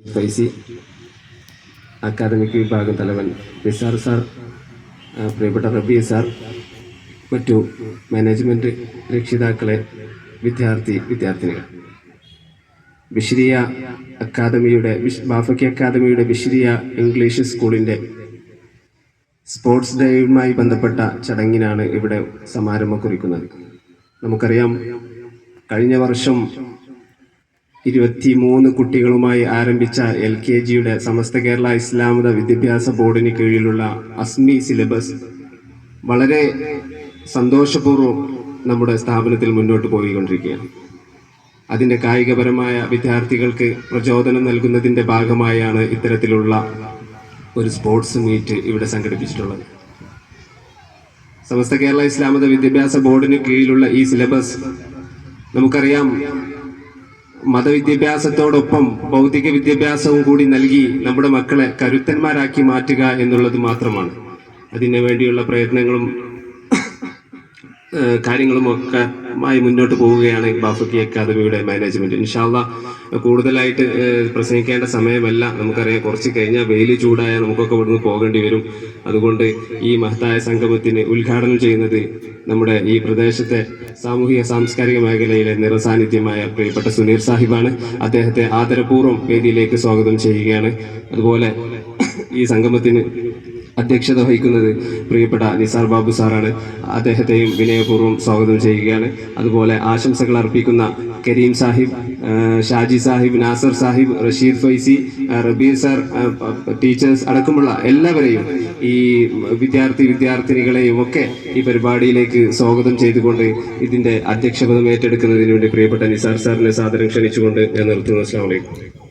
Faizy academic വിഭാഗം തലവൻ Nisar sir പ്രിയപ്പെട്ട റബി സാർ മറ്റു മാനേജ്മെന്റ് രക്ഷിതാക്കളെ വിദ്യാർത്ഥി വിദ്യാർത്ഥിനികൾ. വിശ്രിയ അക്കാദമിയുടെ ബാഫക്കി അക്കാദമിയുടെ വിശ്രിയ ഇംഗ്ലീഷ് സ്കൂളിന്റെ സ്പോർട്സ് ഡേയുമായി ബന്ധപ്പെട്ട ചടങ്ങിനാണ് ഇവിടെ സമാരംഭം കുറിക്കുന്നത്. നമുക്കറിയാം കഴിഞ്ഞ വർഷം ഇരുപത്തിമൂന്ന് കുട്ടികളുമായി ആരംഭിച്ച എൽ കെ ജിയുടെ സമസ്ത കേരള ഇസ്ലാമത വിദ്യാഭ്യാസ ബോർഡിന് കീഴിലുള്ള അസ്മി സിലബസ് വളരെ സന്തോഷപൂർവം നമ്മുടെ സ്ഥാപനത്തിൽ മുന്നോട്ട് പോയിക്കൊണ്ടിരിക്കുകയാണ്. അതിന്റെ കായികപരമായ വിദ്യാർത്ഥികൾക്ക് പ്രചോദനം നൽകുന്നതിന്റെ ഭാഗമായാണ് ഇത്തരത്തിലുള്ള ഒരു സ്പോർട്സ് മീറ്റ് ഇവിടെ സംഘടിപ്പിച്ചിട്ടുള്ളത്. സമസ്ത കേരള ഇസ്ലാമത വിദ്യാഭ്യാസ ബോർഡിന് കീഴിലുള്ള ഈ സിലബസ് നമുക്കറിയാം മതവിദ്യാഭ്യാസത്തോടൊപ്പം ഭൗതിക വിദ്യാഭ്യാസവും കൂടി നൽകി നമ്മുടെ മക്കളെ കരുത്തന്മാരാക്കി മാറ്റുക എന്നുള്ളത് മാത്രമാണ്. അതിനു വേണ്ടിയുള്ള പ്രയത്നങ്ങളും കാര്യങ്ങളും ഒക്കെ മായി മുന്നോട്ട് പോവുകയാണ് ബാഫക്കി അക്കാദമിയുടെ മാനേജ്മെന്റ്. ഇൻഷാല്ല കൂടുതലായിട്ട് പ്രസംഗിക്കേണ്ട സമയമല്ല. നമുക്കറിയാം കുറച്ച് കഴിഞ്ഞാൽ വെയിൽ ചൂടായാൽ നമുക്കൊക്കെ ഇവിടുന്ന് പോകേണ്ടി വരും. അതുകൊണ്ട് ഈ മഹത്തായ സംഗമത്തിന് ഉദ്ഘാടനം ചെയ്യുന്നത് നമ്മുടെ ഈ പ്രദേശത്തെ സാമൂഹിക സാംസ്കാരിക മേഖലയിലെ നിറസാന്നിധ്യമായ പ്രിയപ്പെട്ട സുനീർ സാഹിബാണ്. അദ്ദേഹത്തെ ആദരപൂർവം വേദിയിലേക്ക് സ്വാഗതം ചെയ്യുകയാണ്. അതുപോലെ ഈ സംഗമത്തിന് അധ്യക്ഷത വഹിക്കുന്നത് പ്രിയപ്പെട്ട നിസാർ ബാബു സാറാണ്. അദ്ദേഹത്തെയും വിനയപൂർവം സ്വാഗതം ചെയ്യുകയാണ്. അതുപോലെ ആശംസകൾ അർപ്പിക്കുന്ന കരീം സാഹിബ് ഷാജി സാഹിബ് നാസർ സാഹിബ് റഷീദ് ഫൈസി റബീർ സാർ ടീച്ചേഴ്സ് അടക്കമുള്ള എല്ലാവരെയും ഈ വിദ്യാർത്ഥി വിദ്യാർത്ഥിനികളെയും ഒക്കെ ഈ പരിപാടിയിലേക്ക് സ്വാഗതം ചെയ്തുകൊണ്ട് ഇതിന്റെ അധ്യക്ഷപദം ഏറ്റെടുക്കുന്നതിന് വേണ്ടി പ്രിയപ്പെട്ട നിസാർ സാറിനെ സാദരം ക്ഷണിച്ചുകൊണ്ട് ഞാൻ നിർത്തുന്നു. അസ്ലാം വലൈക്കും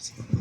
Sí.